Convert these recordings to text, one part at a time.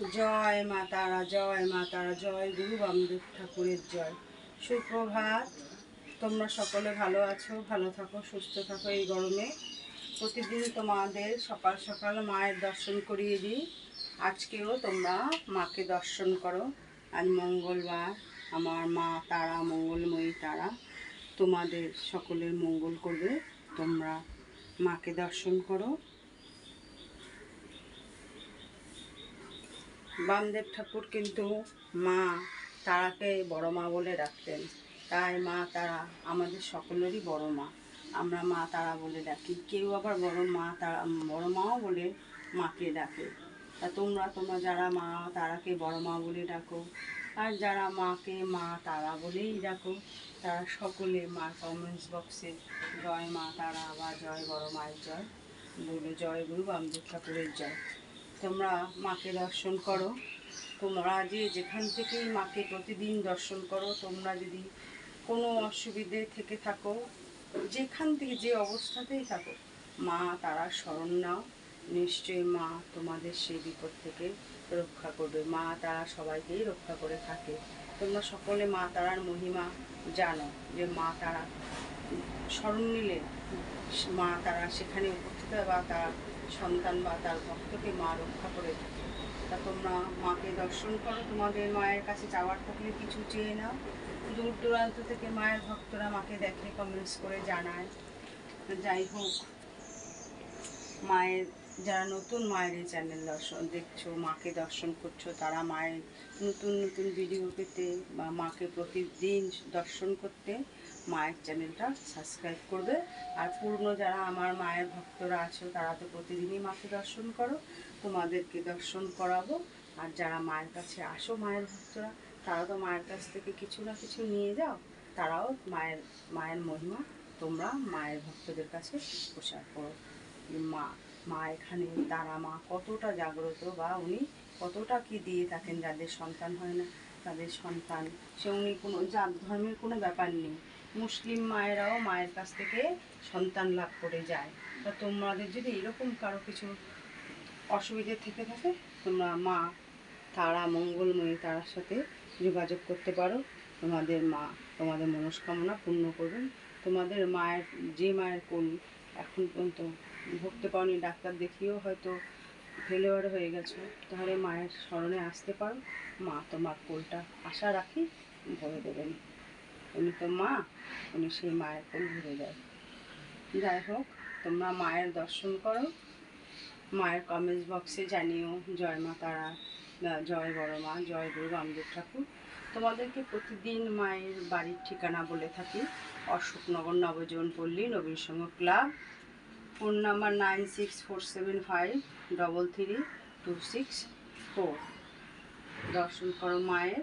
জয় মা তারা, জয় মা তারা, জয় গুরু বামদেব ঠাকুরের জয়। সুপ্রভাত, তোমরা সকলে ভালো আছো, ভালো থাকো, সুস্থ থাকো এই গরমে। প্রতিদিন তোমাদের সকাল সকাল মায়ের দর্শন করিয়ে দিই। আজকেও তোমরা মাকে দর্শন করো। আজ মঙ্গলবার, আমার মা তারা, মঙ্গলময়ী তারা। তোমাদের সকলের মঙ্গল করবে। তোমরা মাকে দর্শন করো। বামদেব ঠাকুর কিন্তু মা তারাকে বড় মা বলে ডাকতেন। তাই মা তারা আমাদের সকলেরই বড় মা। আমরা মা তারা বলে ডাকি। কেউ আবার বড় মা তারা, বড় মাও বলে মাকে ডাকে। তা তোমরা তোমরা যারা মা তারাকে বড় মা বলে ডাকো, আর যারা মাকে মা তারা বলেই ডাকো, তারা সকলে মার কমেন্টস বক্সে জয় মা তারা বা জয় বড় মায়ের জয়। বলে জয় গুরু বামদেব ঠাকুরের জয়। তোমরা মাকে দর্শন করো। তোমরা যে যেখান থেকেই মাকে প্রতিদিন দর্শন করো, তোমরা যদি কোনো অসুবিধে থেকে থাকো, যেখান থেকে যে অবস্থাতেই থাকো, মা তারা স্মরণ নাও। নিশ্চয়ই মা তোমাদের সেই বিপদ থেকে রক্ষা করবে। মা তারা সবাইকেই রক্ষা করে থাকে। তোমরা সকলে মা তারার মহিমা জানো যে মা তারা স্মরণ নিলে মা তারা সেখানে উপস্থিত হয় বা তার সন্তান বা তার ভক্তকে মা রক্ষা করে থাকে। তা তোমরা মাকে দর্শন করো। তোমাদের মায়ের কাছে যাওয়ার থাকলে কিছু চেয়ে নাও। দূর দূরান্ত থেকে মায়ের ভক্তরা মাকে দেখে কমেন্টস করে জানায়। যাই হোক, মায়ের যারা নতুন মায়ের এই চ্যানেল দর্শন, দেখছ, মাকে দর্শন করছ, তারা মায়ের নতুন নতুন ভিডিও পেতে বা মাকে প্রতিদিন দর্শন করতে মায়ের চ্যানেলটা সাবস্ক্রাইব করবে। আর পুরনো যারা আমার মায়ের ভক্তরা আছো, তারা তো প্রতিদিনই মাকে দর্শন করো। তোমাদেরকে দর্শন করাবো। আর যারা মায়ের কাছে আসো, মায়ের ভক্তরা, তারা তো মায়ের কাছ থেকে কিছু না কিছু নিয়ে যাও। তারাও মায়ের মায়ের মহিমা তোমরা মায়ের ভক্তদের কাছে প্রচার করো। মা মা এখানে, তারা মা কতটা জাগ্রত, বা উনি কতটা কি দিয়ে থাকেন যাদের সন্তান হয় না, তাদের সন্তান? সে উনি কোনো জাত, ধর্মের কোনো ব্যাপার নেই। মুসলিম মায়েরাও মায়ের কাছ থেকে সন্তান লাভ করে যায়। তা তোমাদের যদি এরকম কারও কিছু অসুবিধে থেকে থাকে, তোমরা মা, তারা মঙ্গলময়ী, তারার সাথে যোগাযোগ করতে পারো। তোমাদের মা, তোমাদের মনস্কামনা পূর্ণ করবেন। তোমাদের মায়ের, যে মায়ের কোল এখন পর্যন্ত ভুগতে পারোনি ডাক্তার দেখিয়েও হয়তো ফেলেওয়ার হয়ে গেছো। তাহলে মায়ের স্মরণে আসতে পারো। মা তোমার কোলটা আশা রাখি ভরে দেবেন। উনি তো মা, উনি সেই মায়ের কোল ভরে দেয়। যাই হোক, তোমরা মায়ের দর্শন করো। মায়ের কমেন্টস বক্সে জানিও, জয় মা তারা জয় বড় মা, জয় গুরু রামদেব ঠাকুর। তোমাদেরকে প্রতিদিন মায়ের বাড়ির ঠিকানা বলে থাকি, Ashoknagar Nabajiban Palli Nabin Sangha club. Phone number nine six four seven five double three two six four. দর্শন করো মায়ের।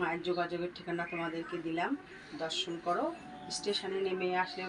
মায়ের যোগাযোগের ঠিকানা তোমাদেরকে দিলাম। দর্শন করো। স্টেশনে নেমে আসলে